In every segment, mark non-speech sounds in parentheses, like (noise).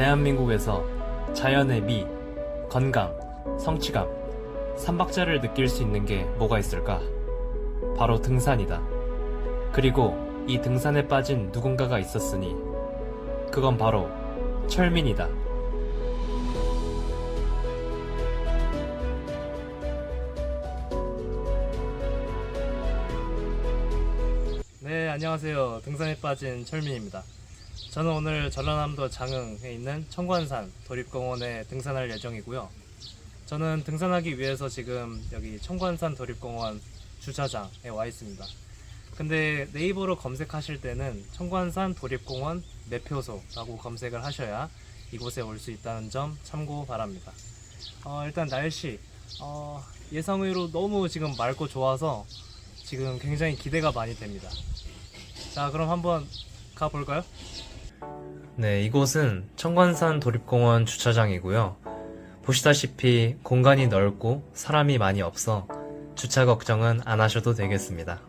대한민국에서 자연의 미, 건강, 성취감, 삼박자를 느낄 수 있는 게 뭐가 있을까? 바로 등산이다. 그리고 이 등산에 빠진 누군가가 있었으니 그건 바로 철민이다. 네, 안녕하세요. 등산에 빠진 철민입니다. 저는 오늘 전라남도 장흥에 있는 청관산 도립공원에 등산할 예정이고요. 저는 등산하기 위해서 지금 여기 청관산 도립공원 주차장에 와 있습니다. 근데 네이버로 검색하실 때는 청관산 도립공원 매표소라고 검색을 하셔야 이곳에 올 수 있다는 점 참고 바랍니다. 어, 일단 날씨 어, 예상외로 너무 지금 맑고 좋아서 지금 굉장히 기대가 많이 됩니다. 자, 그럼 한번 가볼까요? 네, 이곳은 청관산 도립공원 주차장이고요. 보시다시피 공간이 넓고 사람이 많이 없어 주차 걱정은 안 하셔도 되겠습니다.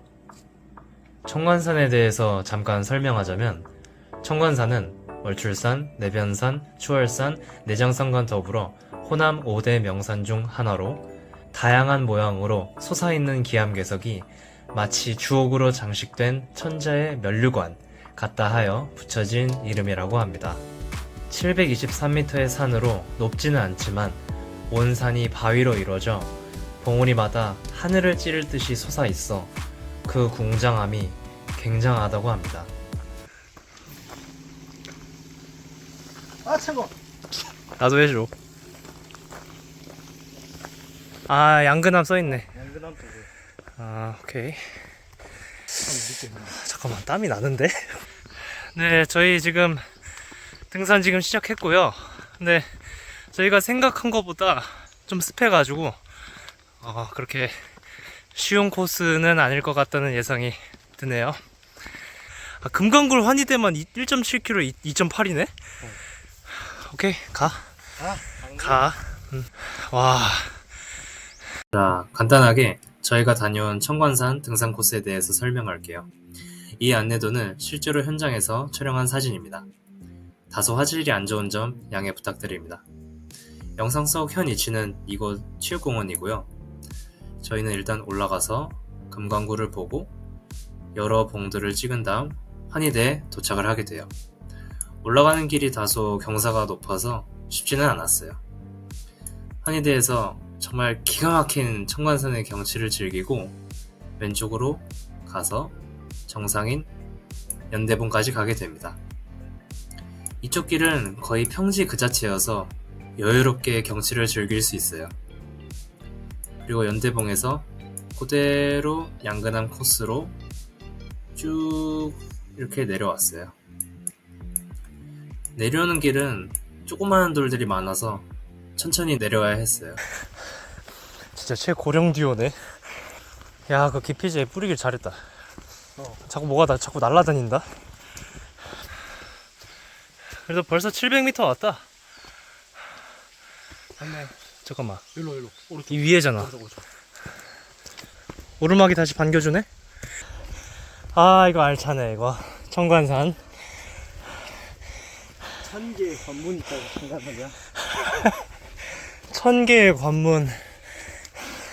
청관산에 대해서 잠깐 설명하자면 청관산은 월출산, 내변산, 추월산, 내장산과 더불어 호남 5대 명산 중 하나로 다양한 모양으로 솟아있는 기암괴석이 마치 주옥으로 장식된 천자의 면류관 같다 하여 붙여진 이름이라고 합니다. 723m의 산으로 높지는 않지만 온 산이 바위로 이루어져 봉우리마다 하늘을 찌를 듯이 솟아 있어 그 궁장함이 굉장하다고 합니다. 아 차고. 나도 해줘. 아 양근함 써있네. 양근함 두고 아 오케이. 참 늦게 잠깐만 땀이 나는데? 네 저희 지금 등산 지금 시작했고요 근데 저희가 생각한 것보다 좀 습해가지고 어, 그렇게 쉬운 코스는 아닐 것 같다는 예상이 드네요 아, 금강굴 환희대만 1.7km 2.8이네? 오케이 가 아, 가. 음. 와. 자, 간단하게 저희가 다녀온 청관산 등산 코스에 대해서 설명할게요. 이 안내도는 실제로 현장에서 촬영한 사진입니다. 다소 화질이 안 좋은 점 양해 부탁드립니다. 영상 속 현 위치는 이곳 체육공원이고요. 저희는 일단 올라가서 금강구를 보고 여러 봉들을 찍은 다음 환희대에 도착을 하게 돼요. 올라가는 길이 다소 경사가 높아서 쉽지는 않았어요. 환희대에서 정말 기가 막힌 청관산의 경치를 즐기고 왼쪽으로 가서 정상인 연대봉까지 가게 됩니다. 이쪽 길은 거의 평지 그 자체여서 여유롭게 경치를 즐길 수 있어요. 그리고 연대봉에서 그대로 양근함 코스로 쭉 이렇게 내려왔어요. 내려오는 길은 조그마한 돌들이 많아서 천천히 내려와야 했어요. (laughs) 진짜 최고령 듀오네. 야, 그 기피제 뿌리길 잘했다. 어. 자꾸 뭐가 나 자꾸 날아다닌다. 그래서 벌써 700m 왔다. 맞네. 잠깐만. 일로 일로. 오른쪽. 이 위에잖아. 오른쪽 오른쪽. 오르막이 다시 반겨주네. 아, 이거 알차네, 이거. 청관산. 천개 관문 있다고 생각하냐? (laughs) 천 개의 관문.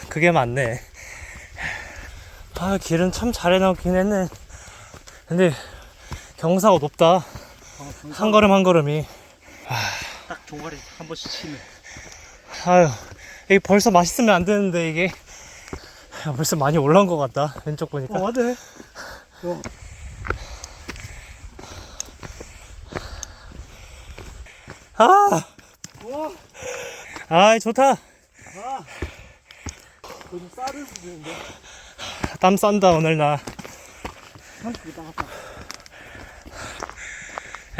그게 맞네. 아, 길은 참 잘 해놓긴 했네. 근데 경사가 높다. 어, 한 걸음 한 걸음이. 딱 종아리 한 번씩 치는. 아유, 이게 벌써 맛있으면 안 되는데, 이게. 야, 벌써 많이 올라온 것 같다. 왼쪽 보니까. 어 맞네. 어. 아! 와. 아이, 좋다. 아. 싸를 수도 있는데. 땀 싼다, 오늘 나.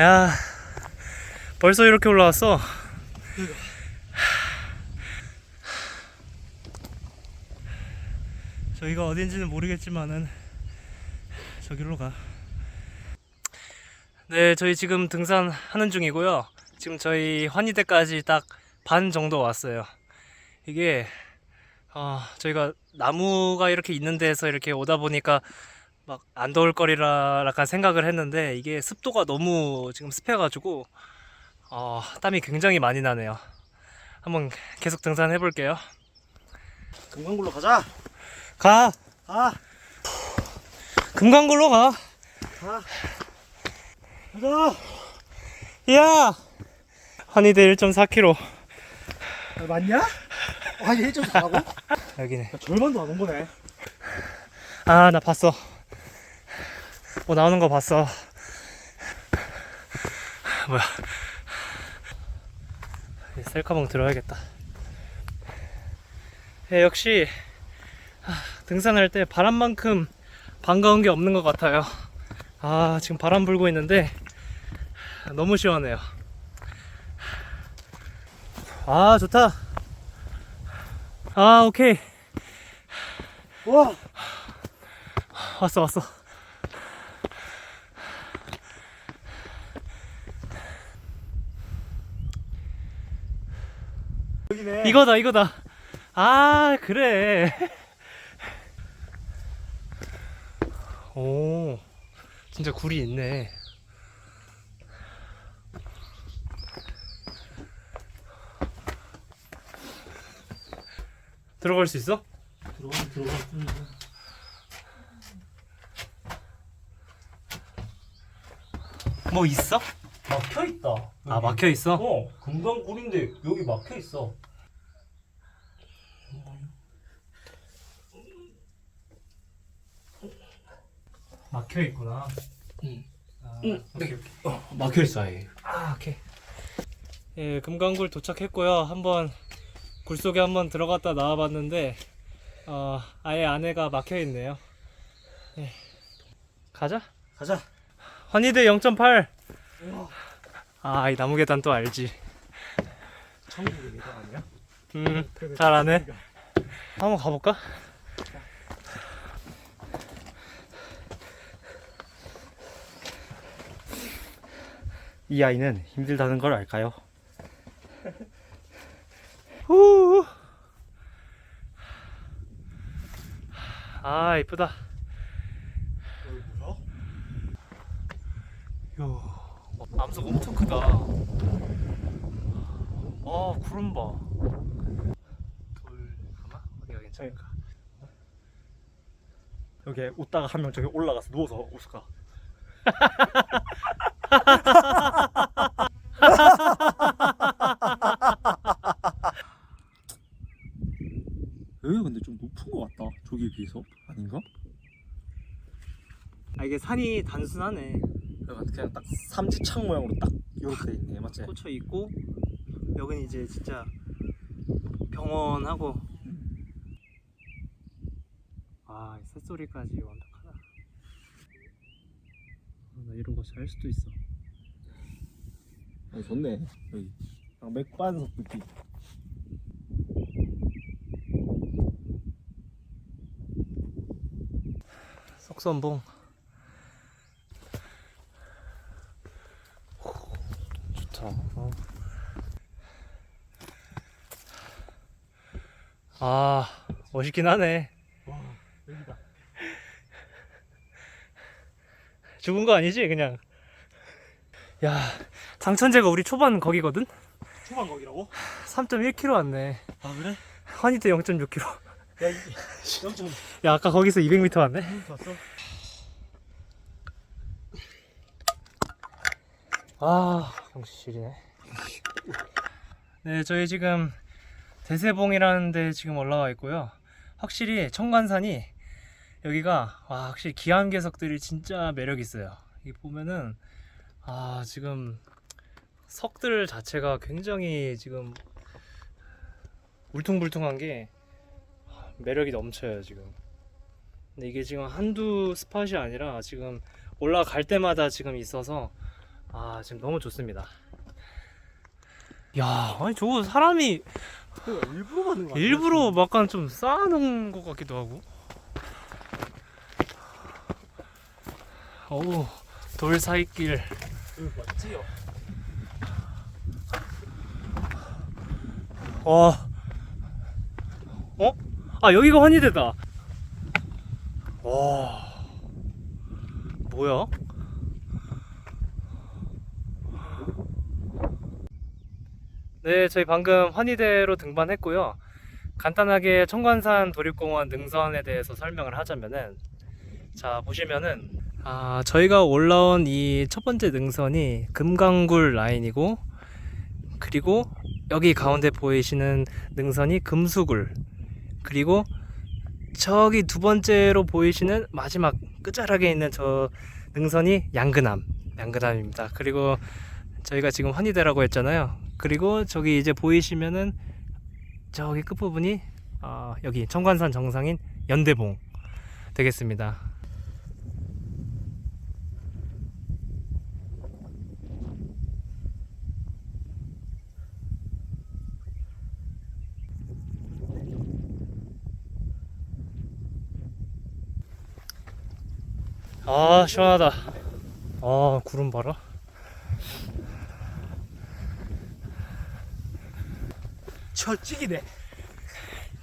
야, 벌써 이렇게 올라왔어. 저희가 어딘지는 모르겠지만은 저기로 가. 네, 저희 지금 등산하는 중이고요. 지금 저희 환희대까지 딱 반 정도 왔어요. 이게 어, 저희가 나무가 이렇게 있는 데서 이렇게 오다 보니까 막 안 더울 거리라 약간 생각을 했는데 이게 습도가 너무 지금 습해가지고 어, 땀이 굉장히 많이 나네요. 한번 계속 등산해 볼게요. 금강굴로 가자. 가! 가. 금강굴로 가! 가. 가자. 야! 환희대 1.4km. 아, 맞냐? 아니 1.4라고? 여기네. 절반도 안 온 거네. 아, 나 봤어. 뭐 나오는 거 봤어. 뭐야. 이 셀카봉 들어야겠다. 예, 역시 아, 등산할 때 바람만큼 반가운 게 없는 것 같아요. 아, 지금 바람 불고 있는데 너무 시원해요. 아, 좋다. 아, 오케이. 와. 왔어, 왔어. 여기네. 이거다 이거다 아 그래 오 진짜 굴이 있네 들어갈 수 있어? 들어가 들어가. 뭐 있어? 막혀 있다. 아 막혀 있어? 어, 금강굴인데 여기 막혀 있어. 막혀 있구나 응. 아, 응. 오케이, 오케이. 어, 막혀 있어. 아예. 아, 오케이. 예, 금강굴 도착했고요. 한번 굴 속에 한번 들어갔다 나와봤는데, 어, 아예 안에가 막혀 있네요. 예. 가자. 가자. 환희대 0.8. 우와. 아, 이 나무 계단 또 알지. 천국의 계단 아니야? 음, 잘 아네. 한번 가볼까? 이 아이는 힘들다는 걸 알까요? (laughs) 후. 아 이쁘다. 요 암석 엄청 크다. 아 구름 봐. 돌 하나 어디가 괜찮을까? 여기 웃다가 한 명 저기 올라가서 누워서 웃을까? 여기가 근데 좀 높은 것 같다. 저기에 비해서 아닌가? 아 이게 산이 단순하네. 그냥 딱 삼지창 모양으로 딱 이렇게 돼 있네, 맞지? 꽂혀 있고 여긴 이제 진짜 병원하고 아이 새소리까지 완벽하다. 아, 나 이런 거잘 수도 있어. 어, 좋네 여기. 약 맥반석 느낌. 석선봉. 좋다. 어. 아 멋있긴 하네. 와 여기다. (laughs) 죽은 거 아니지 그냥. 야 장천재가 우리 초반 거기거든. 초반 거기라고? 3.1km 왔네. 아 그래? 환희대 0.6km. 야0.1야 아까 거기서 200m 왔네. 왔어? 아 경치실이네. 네 저희 지금 대세봉이라는 데 지금 올라와 있고요. 확실히 청관산이 여기가 와 확실히 기암괴석들이 진짜 매력 있어요. 이 보면은 아 지금 석들 자체가 굉장히 지금 울퉁불퉁한 게 매력이 넘쳐요 지금. 근데 이게 지금 한두 스팟이 아니라 지금 올라갈 때마다 지금 있어서 아 지금 너무 좋습니다. 야 아니 저거 사람이 그러니까 일부러 받는 거 아니야? 일부러 약간 좀 쌓아놓은 것 같기도 하고. 어우 돌 사이길. 맞지요? 와. 어? 아 여기가 환희대다. 와. 뭐야? 네, 저희 방금 환희대로 등반했고요. 간단하게 청관산 도립공원 능선에 대해서 설명을 하자면은 자 보시면은 아 저희가 올라온 이 첫 번째 능선이 금강굴 라인이고 그리고 여기 가운데 보이시는 능선이 금수굴 그리고 저기 두 번째로 보이시는 마지막 끝자락에 있는 저 능선이 양근암 양근암입니다. 그리고 저희가 지금 환희대라고 했잖아요. 그리고 저기 이제 보이시면은 저기 끝부분이 아, 여기 청관산 정상인 연대봉 되겠습니다. 아 시원하다. 아 구름 봐라. 철찌기네.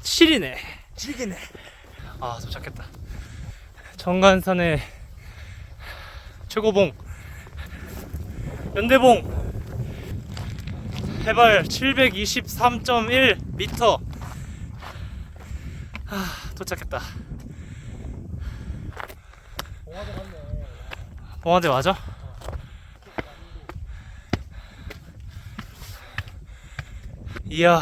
7이네. 찌기네. 아 도착했다. 청관산의 최고봉 연대봉 해발 723.1m 아 도착했다. 봉화도 맞네. 봉화대 맞아? 이야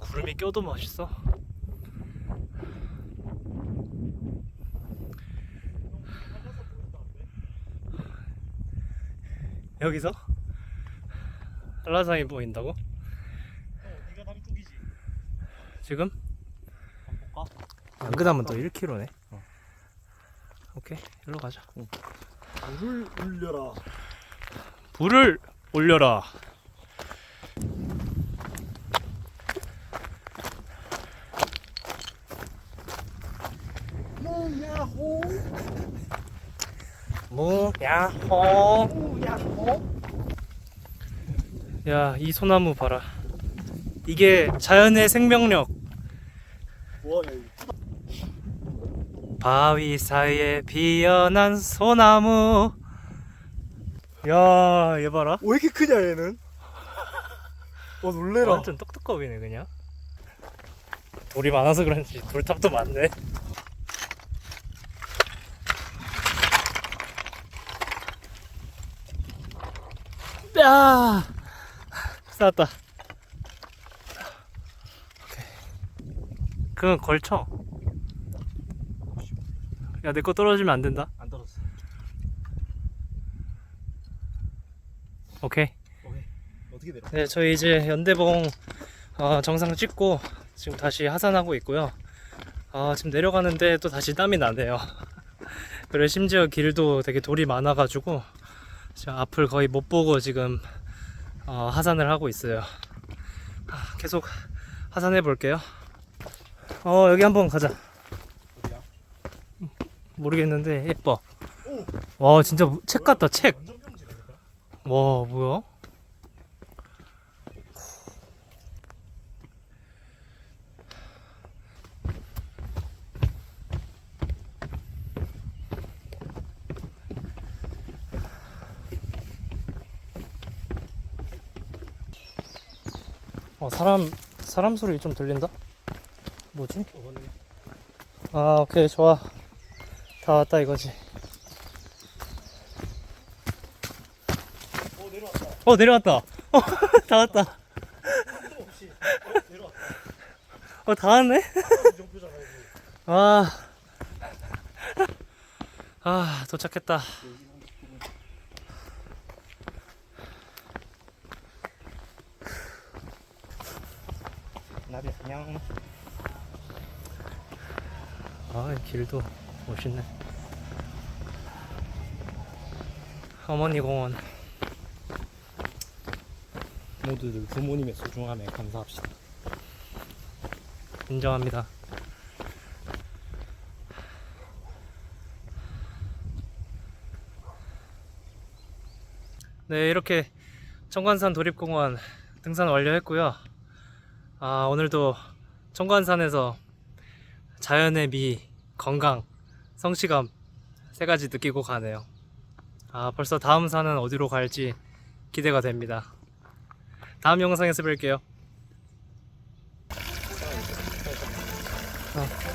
구름이 껴도 멋있어 여기서? 한라산이 보인다고? 네가 다리 쪽이지. 지금? 안 그다음은 또 1km네. 오케이, 일로 가자. 불을 울려라. 불을 올려라. 무야호. 무야호. 무야호. 야, 이 소나무 봐라. 이게 자연의 생명력. 와, 야, 이거 바위 사이에 피어난 소나무. 야, 얘 봐라. 왜 이렇게 크냐 얘는? 와 놀래라. 완전 똑똑거리네 그냥. 돌이 많아서 그런지 돌탑도 많네. 야, 쌓았다. 그건 걸쳐. 야, 내 거 떨어지면 안 된다. 안 떨었어. 오케이. 오케이. 어떻게 내려? 네, 저희 이제 연대봉 어, 정상 찍고 지금 다시 하산하고 있고요. 아, 지금 내려가는데 또 다시 땀이 나네요. (laughs) 그리고 심지어 길도 되게 돌이 많아가지고 지금 앞을 거의 못 보고 지금 어, 하산을 하고 있어요. 아, 계속 하산해 볼게요. 어, 여기 한번 가자. 모르겠는데 예뻐. 와, 진짜 책 같다, 책. 와, 뭐야? 어, 사람, 사람 소리 좀 들린다? 뭐지? 아, 오케이, 좋아. 다 왔다 이거지. 어 내려왔다. 어, 내려왔다. 어, (laughs) 다 왔다. 또 없이. 어, 내려왔다. 어, 다 왔네? 아, (laughs) 아 도착했다. 나비 안녕. 아, 이 길도 멋있네. 어머니 공원. 모두들 부모님의 소중함에 감사합시다. 인정합니다. 네, 이렇게 청관산 도립공원 등산 완료했고요. 아, 오늘도 청관산에서 자연의 미, 건강, 성취감 세 가지 느끼고 가네요. 아, 벌써 다음 산은 어디로 갈지 기대가 됩니다. 다음 영상에서 뵐게요. 어.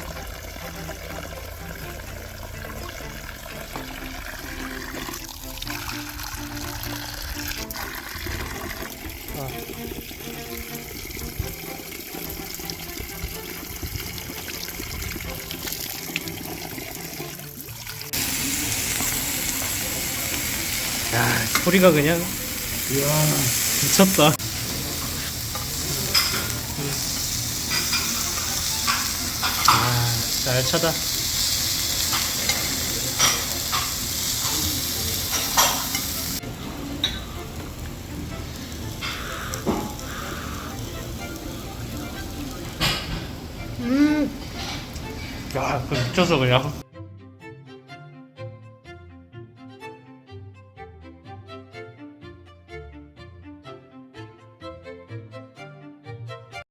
소리가 그냥 이야, 미쳤다. 아, 진짜 알차다. 음, 야, 그 미쳤어 그냥.